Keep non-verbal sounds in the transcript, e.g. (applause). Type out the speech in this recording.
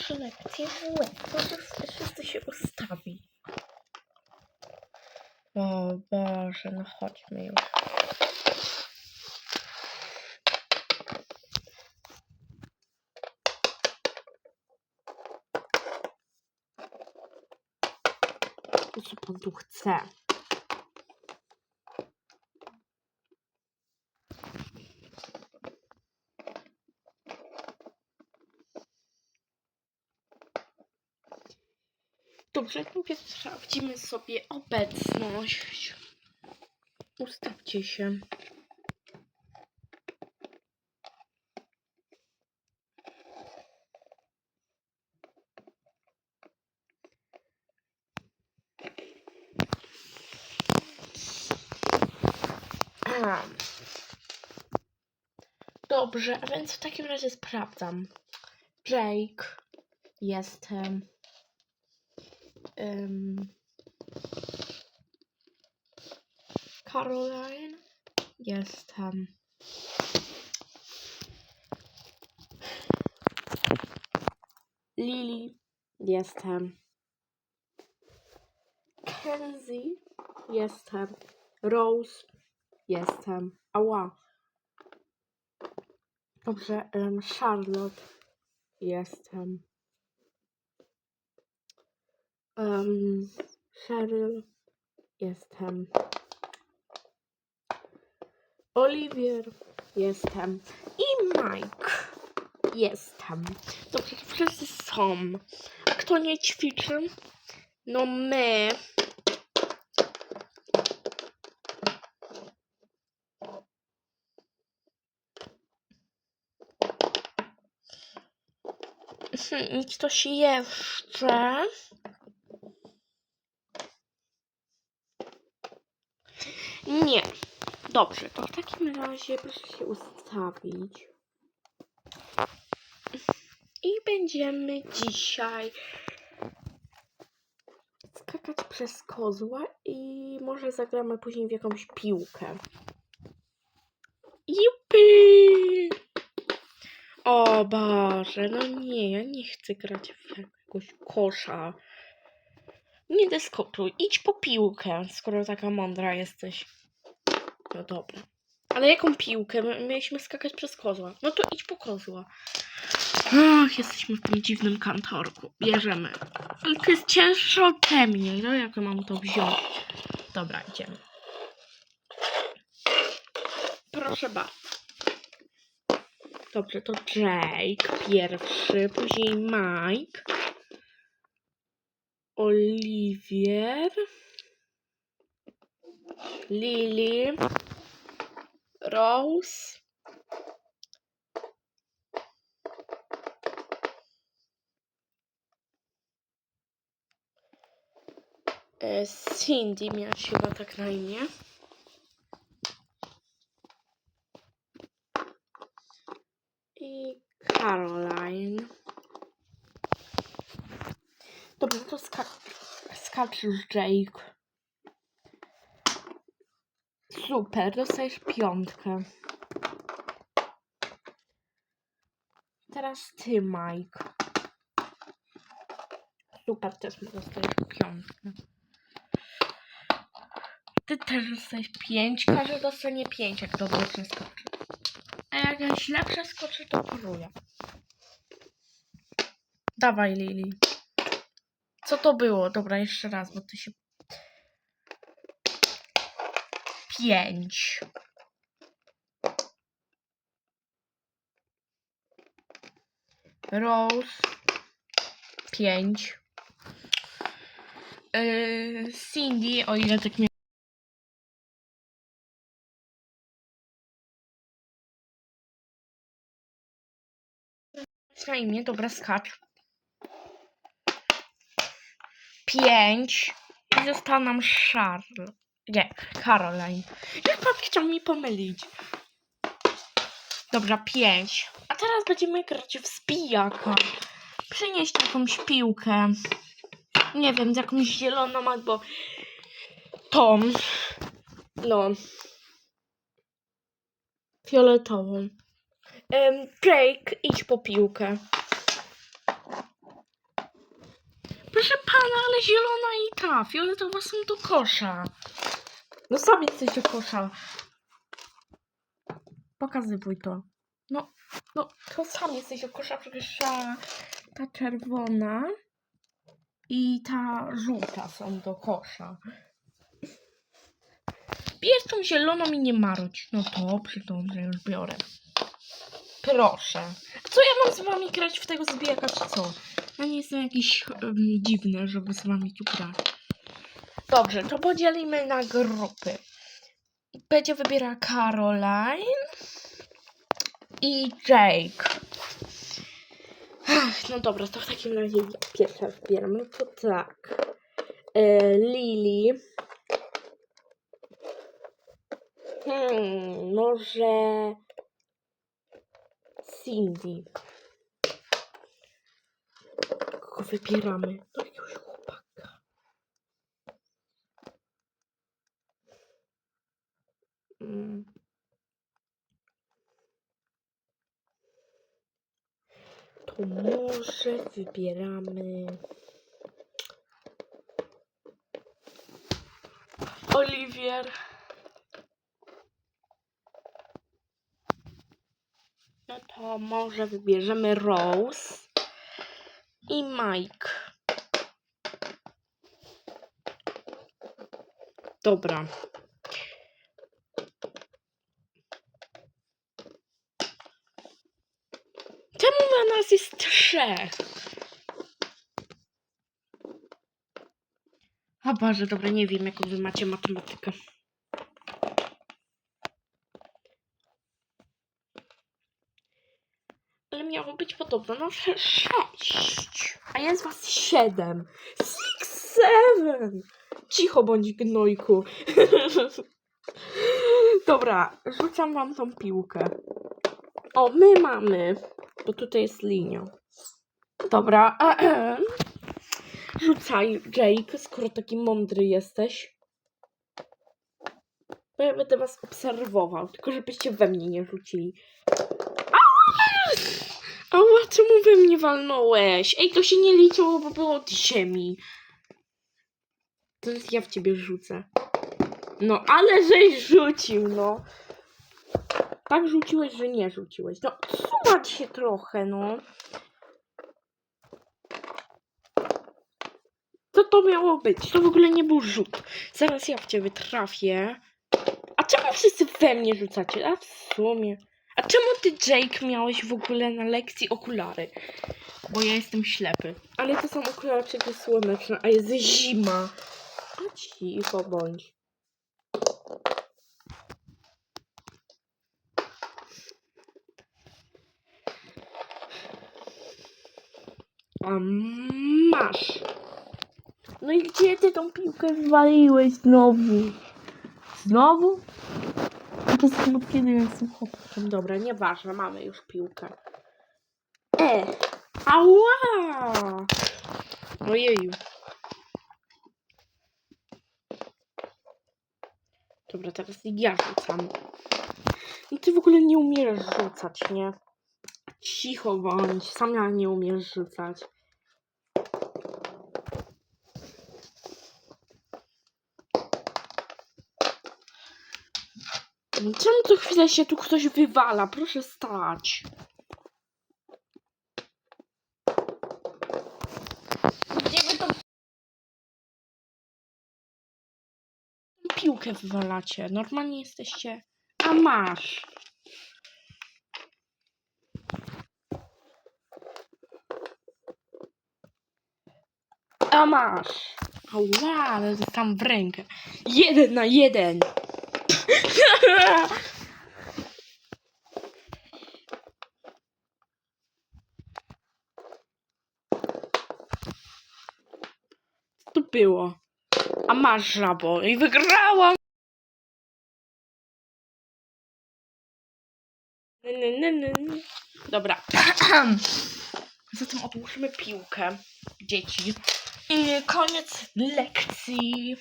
nasze lekcje złe. Proszę wszyscy się ustawi. O Boże, no chodźmy już. Co pan tu chce? Najpierw sprawdzimy sobie obecność. Ustawcie się. Dobrze, a więc w takim razie sprawdzam. Jake, jestem. Ym, Caroline, jestem. Lily, jestem. Kenzie, jestem. Rose, jestem. Ała. Dobrze, ym, Charlotte, jestem. Um, Cheryl, jestem. Oliwier, jestem. I Mike, jestem. To wszyscy są. A kto nie ćwiczy? No my. (laughs) Hmm, ktoś jeszcze? Nie. Dobrze, to w takim razie proszę się ustawić. I będziemy dzisiaj skakać przez kozła i może zagramy później w jakąś piłkę. Jupi! O Boże, no nie, ja nie chcę grać w jakiegoś kosza. Nie dyskutuj, idź po piłkę, skoro taka mądra jesteś. No dobra. Ale jaką piłkę? My mieliśmy skakać przez kozła. No to idź po kozła. Ach, jesteśmy w tym dziwnym kantorku. Bierzemy. Ale to jest cięższe ode mnie. No jak mam to wziąć? Dobra, idziemy. Proszę bardzo. Dobrze, to Jake pierwszy, później Mike, Oliwier, Lily, Rose, e, Cindy miałaś chyba tak na imię. I Caroline. Dobrze, to skacz, skacz Jake. Super, dostajesz piątkę. Teraz ty, Mike. Super, też dostajesz piątkę. Ty też dostajesz pięć. Każdy dostanie pięć, jak dobrze skoczy. A jak ja źle przeskoczy, to paruję. Dawaj, Lili. Co to było? Dobra, jeszcze raz, bo ty się... Pięć. Rose. Pięć. Yy, Cindy, o ile tak mnie... na imię, dobra, skacz. Pięć. I została nam Charles. Nie, Caroline. Jak pan chciał mi pomylić? Dobra, pięć. A teraz będziemy grać w zbijaka. Przynieść jakąś piłkę. Nie wiem, jakąś zieloną albo tą. No. Fioletową. Jake, idź po piłkę. Proszę pana, ale zielona i ta, fioletowa są do kosza. No sam jesteś do kosza. Pokazywuj to. No, no, to sam jesteś do kosza, przecież ta, ta czerwona i ta żółta są do kosza. Bierz tą zieloną i nie marudź. No to przytomnie już biorę. Proszę. Co ja mam z wami grać w tego zbijaka, czy co? Ja nie jestem jakiś um, dziwny, żeby z wami tu grać. Dobrze, to podzielimy na grupy. Będzie wybiera Caroline i Jake. Ach, no dobra, to w takim razie pierwsza wybieram. No to tak. E, Lily. Hmm, może Cindy. Kogo wybieramy? Jakiegoś To może wybieramy Oliwier. No to może wybierzemy Rose i Mike. Dobra. Czemu na jest trzech? A Boże, dobra, nie wiem, jaką wy macie matematykę. Ale miało być podobno na sze- sześć. A jest was siedem. Six, seven. Cicho bądź gnojku. (laughs) Dobra, rzucam wam tą piłkę. O, my mamy. Bo tutaj jest linia. Dobra. (clears throat) Rzucaj, Jake, skoro taki mądry jesteś. Bo ja będę was obserwował, tylko żebyście we mnie nie rzucili. Ała! Czemu we mnie walnąłeś? Ej, to się nie liczyło, bo było od ziemi. To jest ja w ciebie rzucę. No, ale żeś rzucił, no. Tak rzuciłeś, że nie rzuciłeś. No, sumać się trochę, no. Co to miało być? To w ogóle nie był rzut. Zaraz ja w ciebie trafię. A czemu wszyscy we mnie rzucacie? A w sumie. A czemu ty, Jake, miałeś w ogóle na lekcji okulary? Bo ja jestem ślepy. Ale to są okulary przecież słoneczne, a jest zima. A cicho bądź. Masz. No i gdzie ty tą piłkę wywaliłeś znowu? Znowu? A to jest od kiedy jestem chłopakiem. Dobra, nieważne, mamy już piłkę. E! Ała! Ojeju. Dobra, teraz ja rzucam. No ty w ogóle nie umiesz rzucać, nie? Cicho bądź, sam ja nie umiesz rzucać. Czemu co chwilę się tu ktoś wywala? Proszę stać. Gdzie wy piłkę wywalacie? Normalnie jesteście... A masz. A masz. Ała, ale tam w rękę. Jeden na jeden. To było? A masz żabo i wygrałam! Dobra. (clears throat) Zatem odłóżmy piłkę, dzieci. I koniec lekcji.